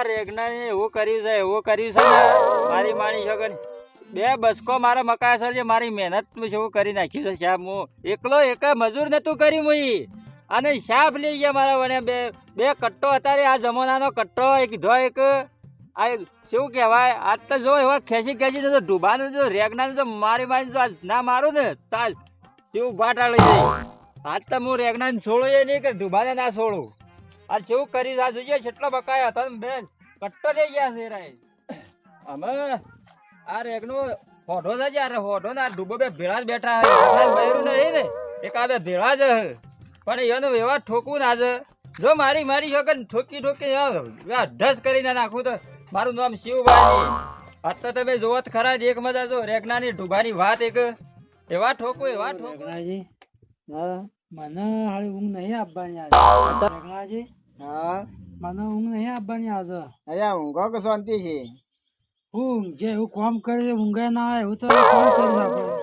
આ રેગનાએ એવું કરી મુઈ અને સાપ લઈ ગયા મારા વને બે બે કટ્ટો અત્યારે આ જમાનાનો કટ્ટો, એક ધો, એક આ શું કહેવાય? આજ તો જો એવા ખેંચી ખેંચી તો ડૂબાને જો રેગનાને તો મારી મારી જો ના મારું ને તાલ શું ભાટા લઈ જાય આજ તો હું રેગનાને છોડું એ નહીં કે ડૂબાને ના છોડું. આ શું કરી આ જોઈએ કેટલો બકાયા હતા ને બેન કટ્ટો લઈ ગયા છે રાય. અમે આ રેગનો હોઢો છે યાર હોઢો ને આ ડૂબો બે ભેળા જ બેઠા હે બૈરું નહીં ને એક આ બે ભેળા જ હે પણ એનું એવા ઠોકવું ના છે. જો મારી મારી વગર ઠોકી ઠોકી આ ઢસ કરીને નાખું તો મારું નામ શિવભાઈ અત્યારે તમે જોવો જ ખરા એક મજા જો રેગનાની ડૂબાની વાત એક. એવા ઠોકું એવા ઠોકો. હા મને હાળી ઊંઘ નહીં આપવાની આજે. રઘનાજી હા? મને ઊંઘ નહીં આપવાની આજે. અરે ઊંઘો કે શાંતિ છે? હું જે હું કામ કરે ઊંઘે ના આવે એવું તો કામ કરી આપણે.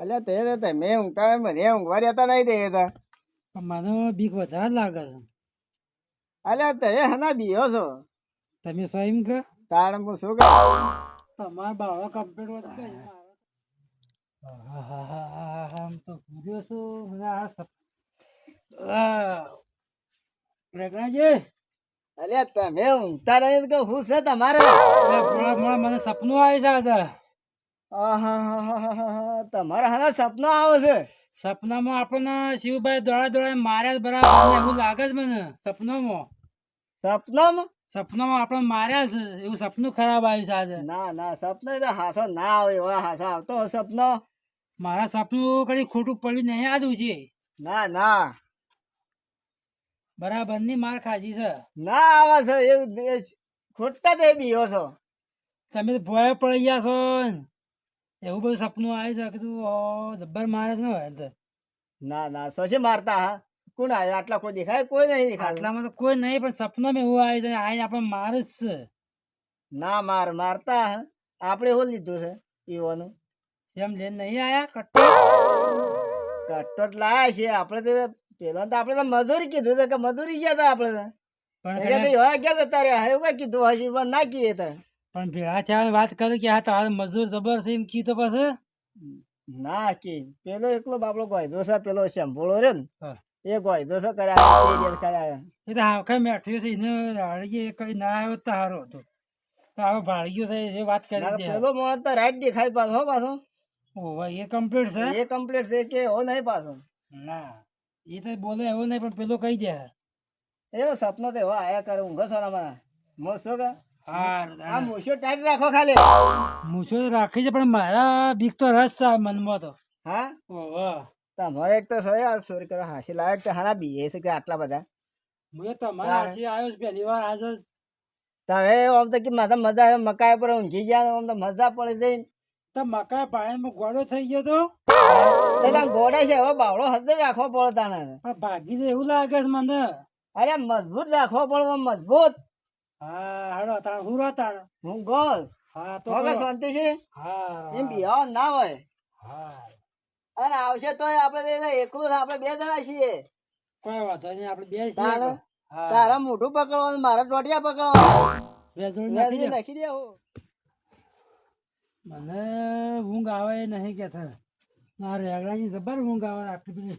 અલ્યા તે તો તમે ઊંઘતા મને ઊંઘવા રહેતા નહીં તે તો. મને બીક વધારે લાગે છે. અલ્યા તે હના બીયો છો? તમે સ્વયં કે તાણ હું શું કે તમારા બાળો કમ્પ્લીટ હોત કઈ આમ તો ભૂલ્યો છું. મને આ સપ અરે તમે ઊંઘતા નહીં તો હું છે તમારે? મને સપનું આવે છે આજે. તમારા હાના સપના આવે છે? સપનામાં આપણને શિવભાઈ દોડા દોડા માર્યા બરાબર એવું લાગે છે મને સપનામાં. સપનામાં? સપનામાં આપણે માર્યા છે એવું સપનું ખરાબ આવ્યું છે આજે. ના ના સપનો તો હાસો ના આવે એવા હાસો આવતો સપનો. મારા સપનું કઈ ખોટું પડી નહીં આજુ છે ના ના. બરાબરની માર ખાધી છે. ના આવે છે એવું એ ખોટા તે બીયો છો. તમે તો ભોય પડી ગયા છો. એવું બધું સપનું આવે છે કીધું ઓ જબ્બર મારે છે ને તો. ના ના સોશી મારતા હા. કોણ આવે આટલા કોઈ દેખાય? કોઈ નહીં દેખાય આટલામાં તો કોઈ નહીં પણ સપનો મેં એવું આવે છે આઈને આપણે મારે જ છે. ના માર મારતા હા. આપણે એવું લીધું છે ઈવાનું? એમ લઈને નહીં આયા કટ્ટો. કટ્ટો લાયા છે આપણે તો પેલા તો આપણે તો મજૂરી કીધું હતું કે મજૂરી ગયા હતા આપણે પણ એવા ગયા તારે હવે કઈ કીધું હજી પણ ના કીએ તો પણ ભેળા થયા વાત કરું કે આ તારે મજૂર જબર છે એમ કીધું પછી? ના કી પેલો એકલો બાપડો ગોયધો છે પેલો શંભોળો રે ને એ ગોયધો છે કર્યા કર્યા એ તો હાવખે મેઠ્યો છે એને રાડીએ કઈ ના આવ્યો તો સારો હતો. તો આવો ભાડ્યો છે એ વાત કરી દે. પેલો મોર તો રાઈટ દેખાય પાછો હો પાછો. ભાઈ એ કમ્પ્લીટ છે? એ કમ્પ્લીટ છે કે હો નહીં પાછો. ના. એ તો બોલે એવો નહીં પણ પેલો કહી દે. એવો સપનો તો એવો આયા કરે ઊંઘો સોના મને મોસો કે? આ ટાઈટ રાખો ખાલી. મૂછો રાખી છે પણ મારા બીક તો રસ છે મનમાં તો. હા? ઓવે તમારે એક તો સો આ સોરી કરો હાસી લાયક તો હાના બીએ છે કે આટલા બધા. હું તમારા હાસી આવ્યો છું પહેલી વાર આજે. તમે આમ તો કે માથા મજા આવે મકાઈ પર ઊંઘી ગયા આમ તો મજા પડી જઈ તો મકાઈ પાણીમાં ગોળો થઈ ગયો તો? પેલા ગોડા છે હવે બાવળો હજર રાખવો પડે તાને ભાગી છે એવું લાગે છે મને. અરે મજબૂત રાખવો પડે મજબૂત. હા હેડો તાણ હું રહો તાણ? હું ગોલ હા તો વગર શાંતિ છે? હા એમ બિહાવ ના હોય. હા. અને આવશે તો આપણે એકલું આપણે બે જણા છીએ. કોઈ વાંધો નહીં આપણે બે છીએ. તારે? મોઢું પકડવાનું મારા ટોટિયા પકડવાના. નાખી નાખી દે. નાખી હું. મને ઊંઘ આવે નહીં કે છે ના રેગડાની જબર ઊંઘ આવે આટલી બધી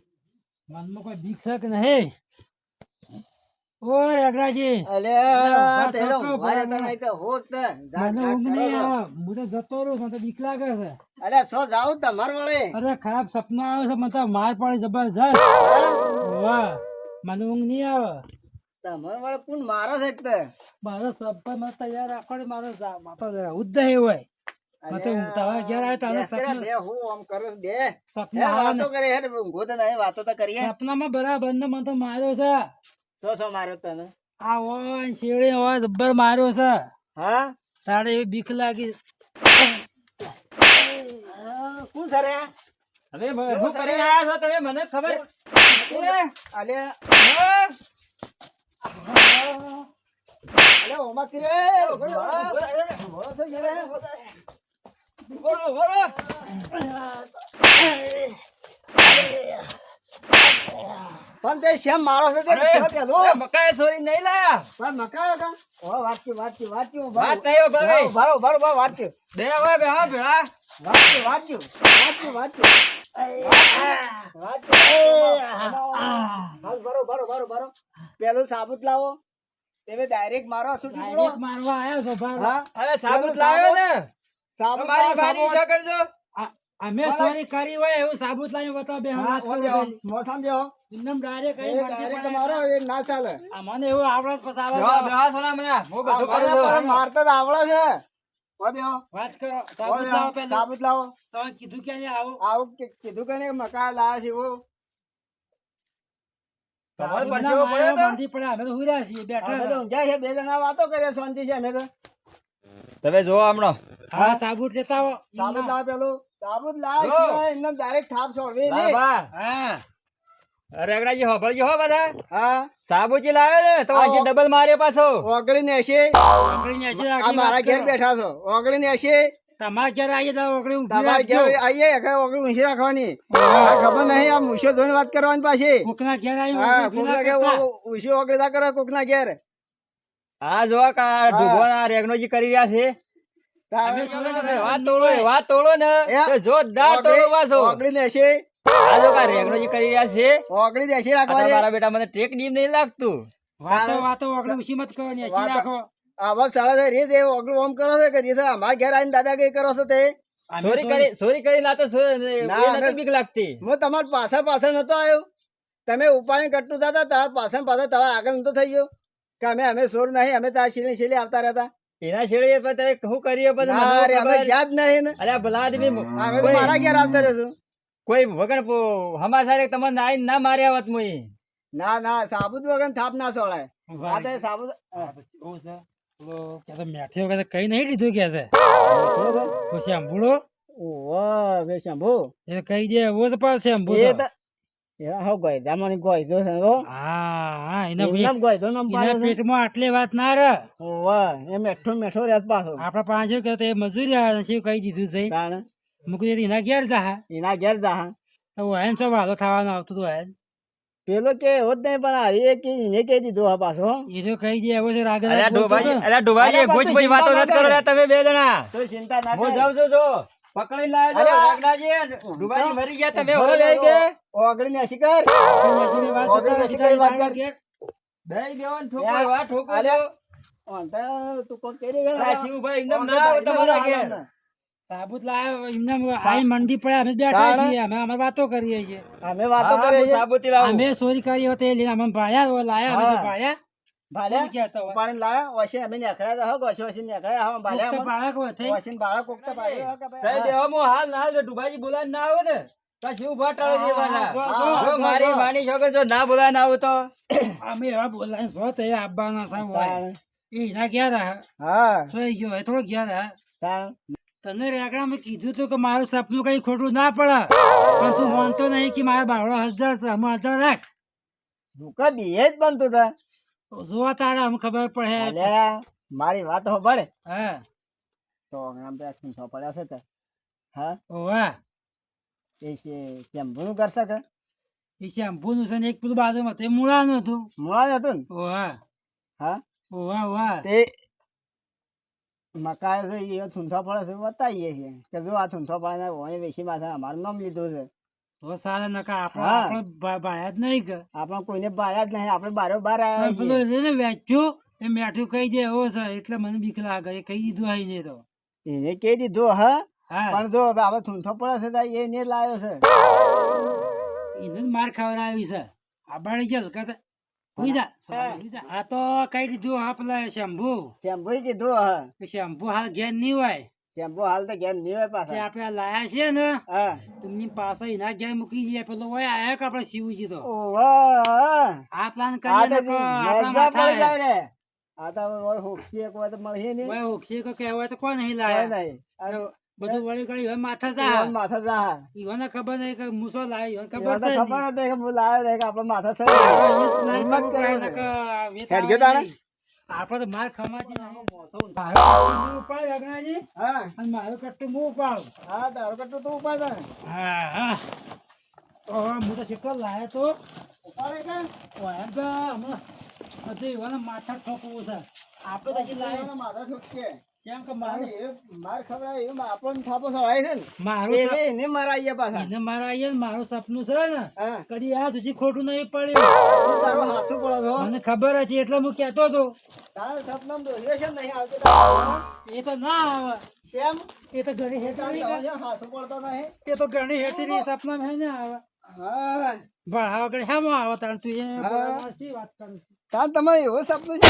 મનમાં કોઈ બીક છે કે નહીં? ઓ રેગડાજી અલે ઊભા તે તો થતો ઊભા રહેતા ભલા. નહીં તો મને ઊંઘ નહીં. આવે. હું તો જતો રહું મને બીક લાગે છે. અલે સો જાઉં તમાર વળે અરે ખરાબ સપના આવે છે મને તો માર પડે જબરજસ્ત વાહ મને ઊંઘ નહીં આવે. તમાર વળે કોણ મારો છે તો? મારો સપન મને તૈયાર રાખો મારો માતો જરા ઉદ્દય હોય. મને સપનામાં બરાબર ને તો માર્યો છે માર્યો તને આ હોય જબ્બર માર્યો છે હા તારે એવી બીક લાગી હવે આયા છો તમે ખબર અલે અલે ઓમાં કિરે બોલો બોલો પણ તે શેમ મારો છે તે પેલો? મકાઈ સોરી નહીં લાયા પણ મકાય કા? ઓ, વાત થયું, વાત વાત. નહીં ભાઈ. ભારો રહો, ઊભા રહો, ઊભા રહો, વાત થયું. બે હવે બે હા ભેળા વાત થયું, વાત થયું, વાત થયું, વાત થયું. હાલ, ભરો, ભરો, ભરો, ભરો. પેલું સાબુત લાવો તમે ડાયરેક્ટ મારો સુધી મારવા આવ્યો છો ભાઈ. હા અરે સાબુત લાવ્યો ને તમારી લાવો, બારી કરજો. અમે ચોરી કરી હોય એવું સાબુત લાવી બતાવો બે હા, કરો બેહો, પેલી. મોસામાં ડાયરેક્ટ કઈ મરજી direct પડે. એ ના ચાલે. મને એવું આવડે જ પછી આવડે બેહો, સોના મને. હું બધું કરું છું. મારતા તો આવડે છે. ઓ વાત કરો. સાબુત લાવો પેલું સાબુત લાવો. તમે કીધું કે આવું? આવું કીધું કે નહીં લાયા છે એવું. તમારે પરસેવો પડ્યો તો? બાંધી પડે અમે તો છીએ બેઠા અમે તો ઊંઘ્યા છે બે જણા વાતો કરે શાંતિ છે. અમે તો તમે જોવો હમણાં. હા? સાબુત લેતા આવો. સાબુત એમના. પેલો. સાબુત લાવે એમને ડાયરેક્ટ થાપ છોડવી ને હા. હો બધા. હા? સાબુજી લાવ્યો ને તો આજે ડબલ માર્યો પાછો. ઓગળી ને એસી ઓગળીને એસી આ મારા ઘેર બેઠા છો. ઓગળી ને એસી તમારા ઘેર આવીએ તો ઓગળી તમારા ઘેર આવીએ કે ઓગળી ઊંચી રાખવાની. ખબર નહીં આ મૂછો ધોઈને વાત કરવાની પાછી. કોકના ઘેર આવીને હા કોકના ઘેર કરતા. ઊંચી ઓગળી ના કરો કોકના ઘેર. આ જો કા ઢુગવાના રેગનોજી કરી રહ્યા છે. વાત તોડો વાત તોડો ને જોરદાર તોડો પાછો. ઓગળી ને એસી આ જો કા કરી રહ્યા છે ઓગળી ને એસી મારા બેટા મને ટેક ડીમ નહીં લાગતું. વાતો વાતો ઓગળી ઊંચી મત કરો ને એસી રાખો. આવા સાડા છે રીત ઓગળું ઓમ કરો છો કે રીત અમારા ઘેર આવીને કઈ કરો છો તે? સોરી ચોરી કરી ચોરી કરી ના તો ના, બીક લાગતી. હું તમાર પાછળ પાછળ નતો આવ્યો. તમે ઉપાય કટતું દાદા તમારા પાછળ પાછળ તમારા આગળ નતો થઈ ગયો. કે અમે અમે સોર નહીં અમે તારા શીલી શીલી આવતા રહેતા. એના છેડે તમે શું કરીએ પછી અમે. યાદ નહીં ને અલ્યા ભલા આદમી તો મારા ઘેર આવતા રહેશું કોઈ વગર હમાસારે તમને આઈને ના માર્યા હોત મુઈ ના ના સાબુત વગર થાપ ના સોળાય આ. તો સાબુત હા, છે. પેલો કે તો મેઠી વગર કઈ નહીં લીધું કે છે પછી આંબુડો ઓહો બે શંભુ એ કઈ દે એવો જ પાછો આંબુ એ તો. તો એ હો ગોયદા મને હો. હા હા એના એનું પેટ- નામ નામ એના પેટમાં આટલી વાત ના રહે ઓહો એ મેઠો મેઠો રહેત પાછો. આપડા પાંચ કે તો મજૂરી આવે છે કહી દીધું છે. તાણ. મૂકી દીધું એના ઘેર જા એના ઘેર જા તો વાયન સો વાલો થવાનો આવતો હતું વાયન પેલો કે હોત નહીં પણ એ કે એને કહી દીધું આ પાછો હો. એ તો કહી દે એવો છે રાગ અલ્યા. અલ્યા ગુજ વાતો ના કરો તમે બે જણા. તો ચિંતા ના હું જાઉં છું જો. પકડી લાવ્યો છો અલ્યા. રાગનાજી ડોભાજી મરી ગયા તમે રહી બે. ઓગળી ને શિકાર. ઓગળી કરતા પછી વાત કર. બે બેવન ઠોકો. વા ઠોકો અલ્યા. તું. કોણ કરી ગયો? શિવભાઈ એકદમ ના આવે તમારા ઘેર. સાબુત લાયા એમને આઈ મંડી પડે અમે બેઠા છીએ અમે અમે વાતો કરીએ છીએ. અમે વાતો કરીએ છીએ. સાબુતી લાવું. અમે ચોરી કરી હોત એ લઈને અમે ભાળ્યા લાયા અમે હા. તો તો તો તો ભાલ્યો હો કે હાલ ના હાલ ડુબાજી બોલાવીને ના આવે તો છે જો મારી. માની તો. અમે એવા બોલાય છો તે. એ એના ક્યાં રહ્યા હા. સોઈ ગયો હોય થોડો ક્યાં રહ્યા તને તને મેં કીધું તું કે મારું સપનું કઈ ખોટું ના પડે. પણ તું માનતો નહીં કે મારા બાળો હજાર છે હજાર રાખ. દુકા બે જ બનતું હતા જોવા તારે આમ ખબર પડે મારી વાત હો પડે હા? તો આમ બે ખૂંચો પડ્યા છે તે. હા? ઓવા એ છે કેમ્પનું કરશે કે? એ શેમ્પૂ છે ને એક પેલું બાજુમાં તે મૂળાનું હતું. મૂળાનું હતું ને? ઓવા હા? ઓવા ઓવા તે મકાઈ છે એ થૂંથો પડે છે બતાવીએ છીએ. કે જો આ થૂંથો પડે ઓને વેચી માથે અમારું નામ લીધું છે. તો સારા નકા આપણે. આપણે જ નહીં કે. આપણે કોઈને બાર્યા જ નહીં આપણે બારો બાર આવ્યા પેલું વેચ્યું એ મેઠું કહી દે એવો છે એટલે મને બીક લાગે એ કહી દીધું હોય ને તો. એને કહી દીધો હા? પણ જો હવે આપણે થૂંથો પડે છે એને લાવ્યો છે. એને જ માર ખવડાવી છે. આ બાળી ગયો હલકા તો હુઈ જા, જા. આ તો કઈ દીધું હા પેલા શંભુ. શેમ્પુ કીધું હા. શંભુ હાલ ઘેર નહીં હોય. શેમ્પુ હાલ તો ઘેર નહીં હોય પાછા આપણે લાયા છે ને? હા. તેમની પાસે એના ઘેર મૂકી દઈએ. પેલો હોય આયા કે આપણે શિવજી તો. ઓવા આ પ્લાન કરીએ તો આપણા માથા જાય રે આ તો હવે હોક્ષી એક વાર તો મળીએ નહીં. હોય ઓક્ષી કે કહેવાય તો કોણ નહીં લાયા? નહીં. બધું વળી ગળી હવે માથા જા માથા જા ઈવોને ખબર નહીં કે મૂસો ઈવોને ખબર છે ખબર હતી કે હું લાવ્યો છે કે આપણે માથા છે. હિંમત વેતા હેડજો આવે તાણે? આપણે તો માર ખમાજી ઉપાડ રગણાજી હા. અને મારું કટ્ટું હું ઉપાડું. હા તારું કટુ તું ઉપાડ. હા હા. હું તો શીખો લાયો તો. પડે કે? ઓ એમ તો હમણાં બધું એવાને માથા ઠોકવું છે. આપણે તો લાય. માથા છૂટકે. કેમ કે અને મારું એ માર ખવડાવે એવું આપણને થાપો સળાય છે ને. મારું મરાઈએ પાછા. એને મારા મારું સપનું છે ને. કદી આ સુધી ખોટું નહીં પડ્યું. તારો હાસુ પડો છો. મને ખબર હતી એટલે હું કહેતો હતો. તારે સપનામાં દોહ્યો છે નહીં આવતો એ તો ના આવે? એ તો ઘણી રહી હાસુ પડતો નહીં. એ તો ઘણી હેઠી રહી સપનામાં હે ને આવે. હા. ભણાવા વગર હેમાં આવે તાણ તું એ વાત કરું તાર તમારે એવું સપનું છે?